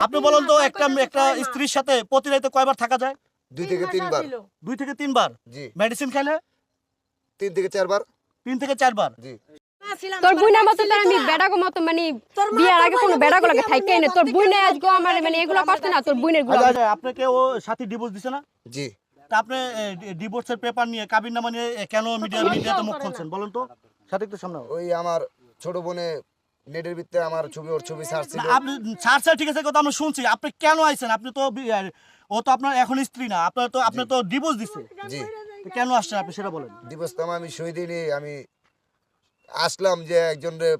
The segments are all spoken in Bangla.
আপনি বলুন তো একটা একটা স্ত্রীর সাথে প্রতি রাতে কয়বার থাকা যায়? দুই থেকে তিনবার দুই থেকে তিনবার? জি। মেডিসিন খাইলে তিন থেকে চারবার। তিন থেকে চারবার? জি। তোর বুইনার মতো তোর আমি বেড়াগো মতো মানে বিয়ার আগে কোনো বেড়াগো লাগে থাইকে না তোর বুইনে আমার মানে এগুলো করতে না তোর বুইনেরগুলো আচ্ছা, আচ্ছা, আপনাকে ও সাথী ডিভোর্স দিছে না? জি। তা আপনি ডিভোর্সের পেপার নিয়ে কাবিন নামা নিয়ে কেন মিডিয়া মিডিয়াতে মুখ খুলছেন? বলুন তো। সাথে একটু সামনে ওই আমার ছোট বোনে নেটের ভিতরে আমার ছবি ওর ছবি ছাড়ছিল আপনি ছাড় ছাড় ঠিক আছে কথা আমরা শুনছি। আপনি কেন আইছেন? আপনি তো ও তো আপনার এখন স্ত্রী না। আপনার তো আপনি তো ডিভোর্স দিছে। জি। কেন আসছেন আপনি? সেটা বলেন। দিবসতাম আমি শহীদিনী আমি আসলাম যে একজন রে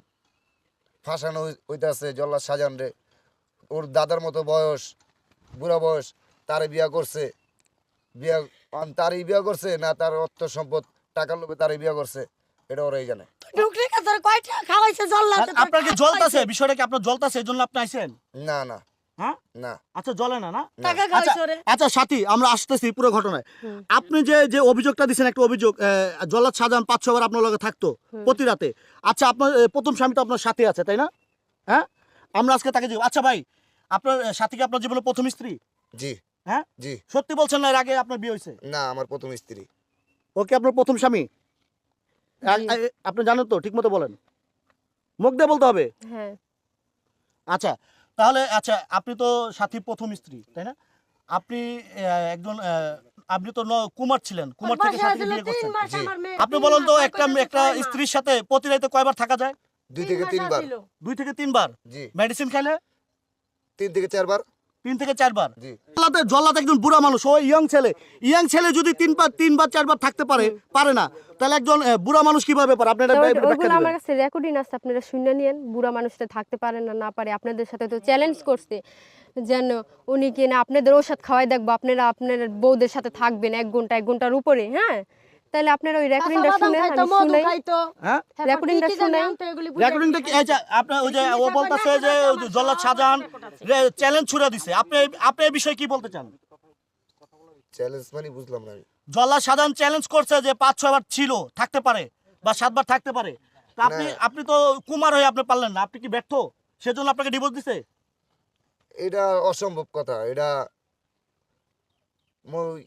ফাঁসানো হইতাছে জল্লাদ সাজান রে। ওর দাদার মতো বয়স বুড়া বয়স তারে বিয়া করছে। বিয়া তারই বিয়া করছে না তার অর্থ সম্পদ টাকার লোভে তারই বিয়া করছে। এটা ওরাই জানে ঢুকলি কা তোর কয়টা? খাওয়াইছে আর আপনার কি জ্বলতাছে? বিষয়টা কি আপনার জ্বলতাছে? এই জন্য আপনি আইছেন? না না। হ্যাঁ? না। আচ্ছা জ্বলে না না? টাকা আচ্ছা খাওয়াইছে রে আচ্ছা সাথী আমরা আসতেছি পুরো ঘটনায়। আপনি যে যে অভিযোগটা দিছেন একটা অভিযোগ জল্লাদ সাজান পাঁচ ছবার আপনার লগে থাকতো প্রতি রাতে। আচ্ছা আপনার প্রথম স্বামী তো আপনার সাথে আছে তাই না? হ্যাঁ? আমরা আজকে তাকে আচ্ছা ভাই আপনার সাথী কি আপনার জীবনের প্রথম স্ত্রী? জি। হ্যাঁ? জি। সত্যি বলছেন না এর আগে আপনার বিয়ে হয়েছে? না আমার প্রথম স্ত্রী। ওকে আপনার প্রথম স্বামী? আপনি জানেন তো ঠিক মতো বলেন। মুখ দিয়ে বলতে হবে। হ্যাঁ। আচ্ছা তাহলে আচ্ছা আপনি তো সাথীর প্রথম স্ত্রী তাই না? আপনি একজন আহ, আপনি তো ন- কুমার ছিলেন কুমার থেকে ছিল বিয়ে করছেন। আপনি বলুন তো একটা একটা স্ত্রীর সাথে প্রতি রাতে কয়বার থাকা যায়? দুই থেকে তিনবার। দুই থেকে তিনবার? জি। মেডিসিন খাইলে? তিন থেকে চারবার। তিন থেকে চারবার। জল্লাতে জল্লাতে একজন বুড়া মানুষ ও ইয়ং ছেলে। ইয়ং ছেলে যদি তিনবার তিনবার চারবার থাকতে পারে পারে না তাহলে একজন বুড়া মানুষ কীভাবে পারে? আপনারা ওইগুলো আমার কাছে রেকর্ডিং আছে আপনারা শুনে নিয়েন বুড়া মানুষটা থাকতে পারে না না পারে। আপনাদের সাথে তো চ্যালেঞ্জ করছে যেন উনি কি না আপনাদের ওষুধ খাওয়াই দেখব আপনারা আপনার বউদের সাথে থাকবেন এক ঘণ্টা এক ঘণ্টার উপরে হ্যাঁ? তাহলে আপনারা ওই রেকর্ডিংটা শুনে আমি শুনাই। হ্যাঁ? রেকর্ডিংটা শুনাই। রেকর্ডিংটা কি? এই যে আপনার ওই যে ও বলতেছে যে জল্লাদ শাহজাহান চ্যালেঞ্জ ছুড়ে দিছে। আপনি আপনি এই বিষয়ে কি বলতে চান? চ্যালেঞ্জ মানে বুঝলাম না জল্লাদ শাহজাহান চ্যালেঞ্জ করছে যে পাঁচ ছয়বার ছিল থাকতে পারে বা সাতবার থাকতে পারে। তা আপনি আপনি তো কুমার হয়ে আপনি পারলেন না। আপনি কি ব্যর্থ? সেজন্য আপনাকে ডিভোর্স দিছে? এটা অসম্ভব কথা। এটা মই-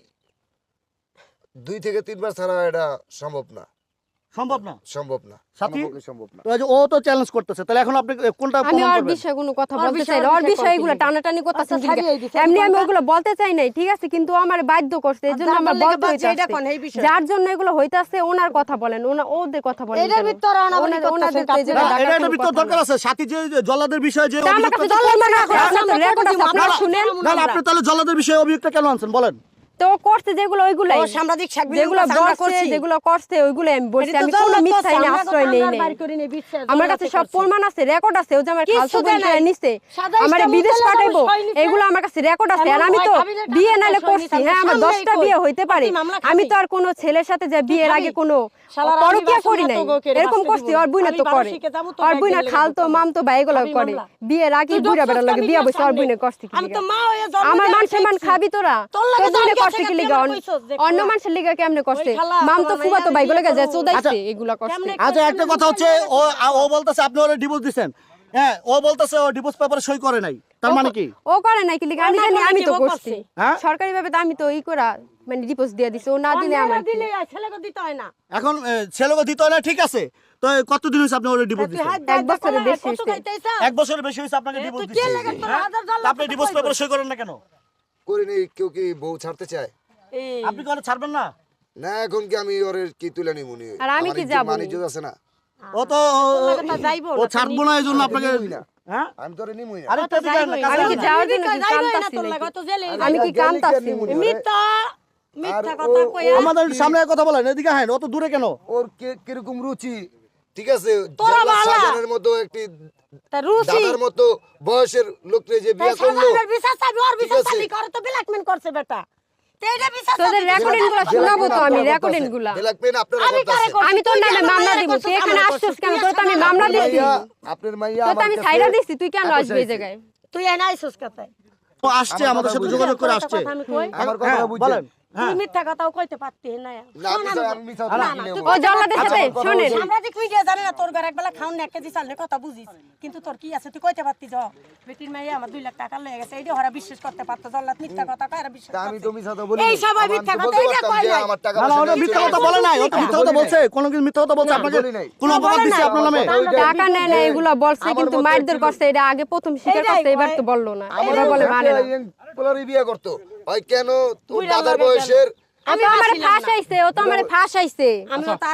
দুই থেকে তিনবার ছাড়া এটা সম্ভব না। সম্ভব না? সম্ভব না। সাথী? সম্ভব না ও তো চ্যালেঞ্জ করতেছে তাহলে এখন আপনি কোনটা আমি প্রমাণ বিষয়ে কোনো কথা বলতে চাই না ওর ওর বিষয়ে বিষয়ে এগুলো কইতে টানাটানি করতেছেন ছাড়িয়ে দিছে, এমনি আমি ওগুলো বলতে চাই নাই ঠিক আছে? কিন্তু আমার বাধ্য করছে এই যার আমার বলতে বাচ্চা, এটা কোন? এই বিষয়? যার জন্য এগুলো হইতাছে ওনার কথা বলেন ওনা ওদের কথা বলেন এটার? অনাবলি করতেছেন, দরকার আছে সাথী যে বিষয়ে যে আমার কাছে না, আপনারা শুনেন। না আপনি তাহলে জল্লাদের বিষয়ে অভিযোগটা কেন আনছেন? বলেন। তো করছে যেগুলো ওইগুলাই। সাংবাদিক যেগুলো করছি। যেগুলো করছে ওইগুলো আমি বলছি। তো আমি কোনো আশ্রয় নেই আমার কাছে সব প্রমাণ আছে রেকর্ড আছে ও যে আমার। নিছে। আমার বিদেশ পাঠাইবো। এগুলো আমার কাছে রেকর্ড আছে। আর আমি তো বিয়ে নালে করছি। হ্যাঁ আমার সামনেই দশটা কই। বিয়ে হইতে পারে। আমি তো আর কোনো ছেলের সাথে যে বিয়ের আগে কোনো পরকিয়া করি নাই। এরকম করছি। ওর বুইনা তো করে। ব্যাগ বুইনা খালতো। মামতো ভাই এগুলো করে। বিয়ের আগে বুড়া বেড়া লাগে বিয়া বসে সামনে। বুইনে করছি আমি তো মা হয়ে আমার মান সম্মান খাবি তোরা তোর লাগে করছে কি লিগা অন্য- কইছস যে অন্য খালা। মানুষের লিগা কেমনে করছে মাম তো তোমার ফুবাতো ভাই গুলো বিয়ে চোদাইছে আচ্ছা। এগুলা করছে আচ্ছা একটা কথা হচ্ছে ও ও বলতেছে আপনি ওরা ডিভোর্স দিছেন। হ্যাঁ ও বলতেছে ও ডিভোর্স পেপারে সই করে নাই। তার মানে কি? ও করে নাই কি লিগা আমি জানি আমি তো করছি। হ্যাঁ? সরকারি ভাবে তো আমি তো ই করা মানে ডিপোজ দিয়ে দিছি ও না দিলে আমার দিলে ছেলেকে দিতে হয় না। এখন এ, ছেলেকে দিতে হয় না ঠিক আছে। তো কতদিন হয়েছে আপনি ওরা ডিভোর্স দিছেন? এক বছরের বেশি হইছে। এক বছরের বেশি আপনাকে হ্যাঁ? আপনি ডিভোর্স পেপারে সই করেন না কেন? করিনি কেউ কি বউ ছাড়তে চায়? আপনি কি ছাড়বেন না? না এখন কি আমি ওর কি তুলে নি মনে আর আমি কি যাব? মানিজ্য আছে না। ও তো ও- তোর লাগে তো যাইবো ও ছাড়বো না এই জন্য আপনাকে হ্যাঁ? আমি তোরে নিমুই না। আরে তো দিকে না, আমি কি যাওয়ার নিবি কই, না আমি কি মিথ্যা কথা কইয়া আমাদের সামনে কথা বলেন এদিকে হ্যাঁ ও তো দূরে কেন? ওর কে- কীরকম রুচি? ঠিক আছে। শাহজাহানের মতো একটি দাদার মতো বয়সের লোকরে যে বিয়ে করল। বিশ্বাস ওর বিশ্বাস। করে তো করছে বেটা। তুই কেন? আসবি এই জায়গায়? তুই এনে কোথায় আসছে আমাদের সাথে যোগাযোগ করে আসছে। আমার হ্যাঁ, কথা বুঝছেন? হ্যাঁ। মিথ্যা কথাও কইতে পারতি না। না আমি তো- আমি মিথ্যা কথা না, বলি না, না, তুই বল। ও জল্লাদের সাথে কথা আমরা দেখ মিডিয়া জানি না তোর ঘরে একবেলা খাওন এক কেজি চাললে কথা বুঝিস। কিন্তু তোর কি আছে? তুই কইতে পারতি য। বেটির মাইয়া আমার দুই লাখ টাকা লয়ে গেছে। এইটা ওরা বিশ্বাস করতে পারতো জল্লাদ মিথ্যা কথা কয় বিশ্বাস আমি করছে। তো বলি এই সবাই মিথ্যা কথা, এইটা কয় যে আমার টাকা না না ওটা মিথ্যা কথা বলে নাই ও মিথ্যা কথা বলছে। নাই। কিছু মিথ্যা কথা বলছে আপনাকে বলি নাই। কোনো না, অপবাদ বলে আপনার নামে? টাকা নেয় না এগুলা বলছে কিন্তু মতে করছে এটা আগে প্রথম স্বীকার এইটাই করছে এবার তো বলল না। এবার বলে মানে না। বিয়ে করতো। হয় কেন? তোর দাদার বয়সের আমি তো ফাঁস আইছে ও তো আমার ফাঁসাইছে আমি তা